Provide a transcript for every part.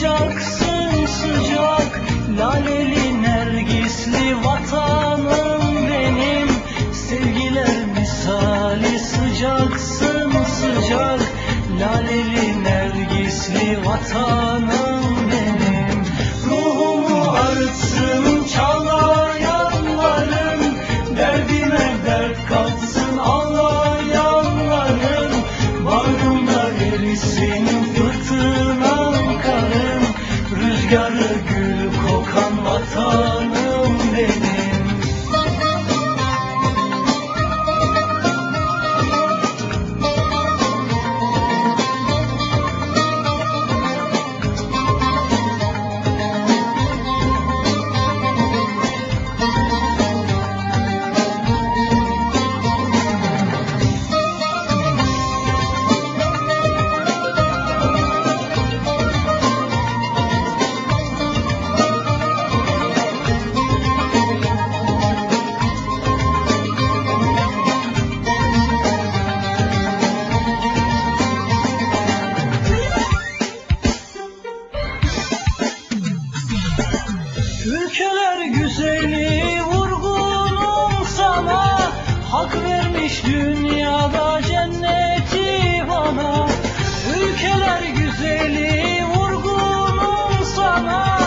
sıcaksın sıcak. Laleli nergisli vatanım benim. Sevgiler misali sıcaksın sıcak. Laleli nergisli vatanım Ülkeler güzeli vurgunum sana Hak vermiş dünyada cenneti bana. Ülkeler güzeli vurgunum sana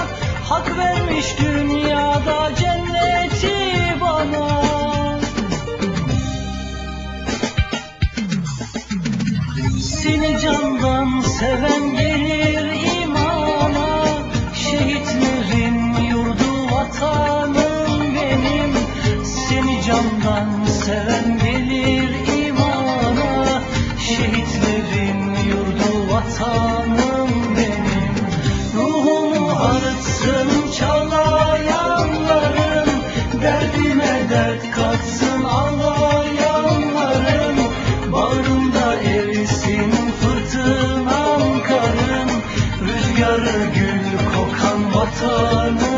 Hak vermiş dünyada cenneti bana. Seni candan seven seven gelir imana Şehitlerin yurdu vatanım benim. Ruhumu arıtsın çalayanların Derdime dert katsın ağlayanların Bağrımda erisin fırtınam karım Rüzgarı gül kokan vatanım